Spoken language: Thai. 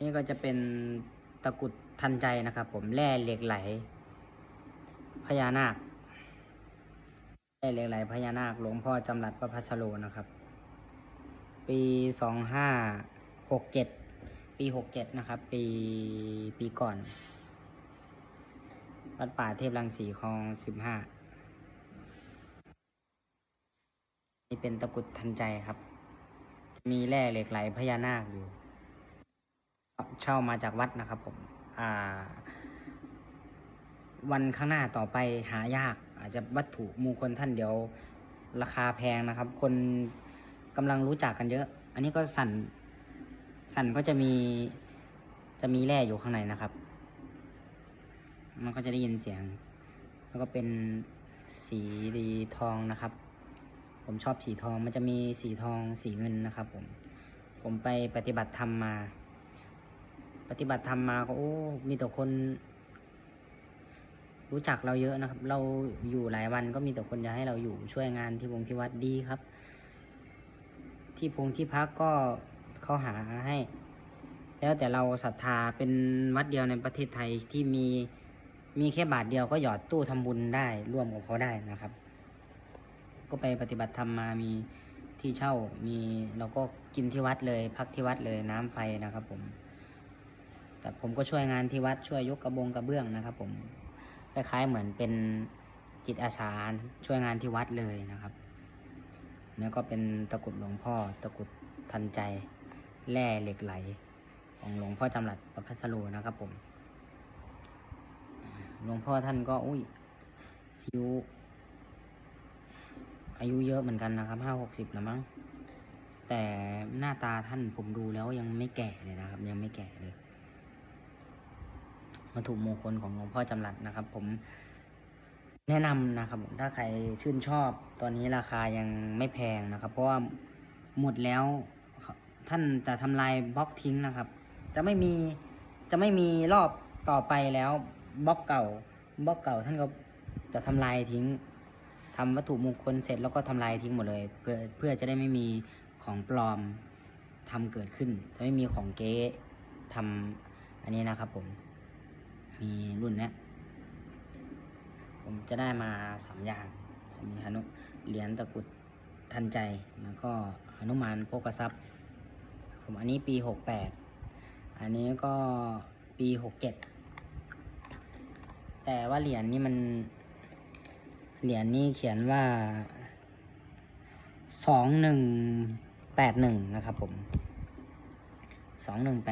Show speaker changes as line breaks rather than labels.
นี่ก็จะเป็นตะกุดทันใจนะครับ ผมแร่เหล็กไหล พญานาคแร่เหล็กไหลพญานาคหลวงพ่อจำรัดประพัสโลนะครับ ปีสองห้าหกเจ็ดปีหกเจ็ดนะครับ ปีปีก่อนวัดป่าเทพรังสีคลองสิบห้านี่เป็นตะกุดทันใจครับ มีแร่เหล็กไหลพญานาคอยู่ เช่ามาจากวัดนะครับผมอ่า วันข้างหน้าต่อไปหายาก อาจจะวัตถุมงคลท่านเดี๋ยวราคาแพงนะครับ คนกำลังรู้จักกันเยอะ อันนี้ก็สั่น สั่นก็จะมี จะมีแร่อยู่ข้างในนะครับ มันก็จะได้ยินเสียง แล้วก็เป็นสีดีทองนะครับ ผมชอบสีทอง มันจะมีสีทองสีเงินนะครับ ผม ผมไปปฏิบัติธรรมมา ปฏิบัติธรรมมาก็โอ้ มีแต่คน รู้จักเราเยอะนะครับ เราอยู่หลายวันก็มีแต่คนอยากให้เราอยู่ช่วยงานที่วงที่วัดดีครับ ที่พงที่พักก็เขาหาให้ แล้วแต่เราศรัทธาเป็นวัดเดียวในประเทศไทยที่มีมีแค่บาทเดียวก็หยอดตู้ทำบุญได้ร่วมกับเขาได้นะครับ ก็ไปปฏิบัติธรรมมามีที่เช่ามีเราก็กินที่วัดเลย พักที่วัดเลยน้ำไฟนะครับผม แต่ผมก็ช่วยงานที่วัดช่วยยกกระบงกระเบื้องนะครับผมคล้ายๆเหมือนเป็นจิตอาสาช่วยงานที่วัดเลยนะครับแล้วก็เป็นตะกรุดหลวงพ่อ ตะกรุดทันใจ แร่เหล็กไหล ของหลวงพ่อจำรัดประพัสโลนะครับผมหลวงพ่อท่านก็อุ้ยอายุ อายุเยอะเหมือนกันนะครับห้าหกสิบนะมั้งแต่หน้าตาท่านผมดูแล้วยังไม่แก่เลยนะครับ ยังไม่แก่เลย วัตถุมงคลของหลวงพ่อจำรัดนะครับ ผมแนะนำนะครับผมถ้าใครชื่นชอบตอนนี้ราคายังไม่แพงนะครับ เพราะว่าหมดแล้วท่านจะทำลายบล็อกทิ้งนะครับ จะไม่มีจะไม่มีรอบต่อไปแล้วบล็อกเก่าบล็อกเก่าท่านก็จะทำลายทิ้งทำวัตถุมงคลเสร็จแล้วก็ทำลายทิ้งหมดเลย เพื่อเพื่อจะได้ไม่มีของปลอมทำเกิดขึ้น จะไม่มีของเก๊ทำอันนี้นะครับผม มีรุ่นนี้ผมจะได้มาสามอย่างจะมีหนุเหรียญตะกุดทันใจแล้วก็หนุมานโภกทรัพย์ ผมอันนี้ปีหกแปดอันนี้ก็ปีหกเจ็ดแต่ว่าเหรียญนี่มันเหรียญนี่เขียนว่าสองหนึ่งแปดหนึ่งนะครับผมสองหนึ่งแปด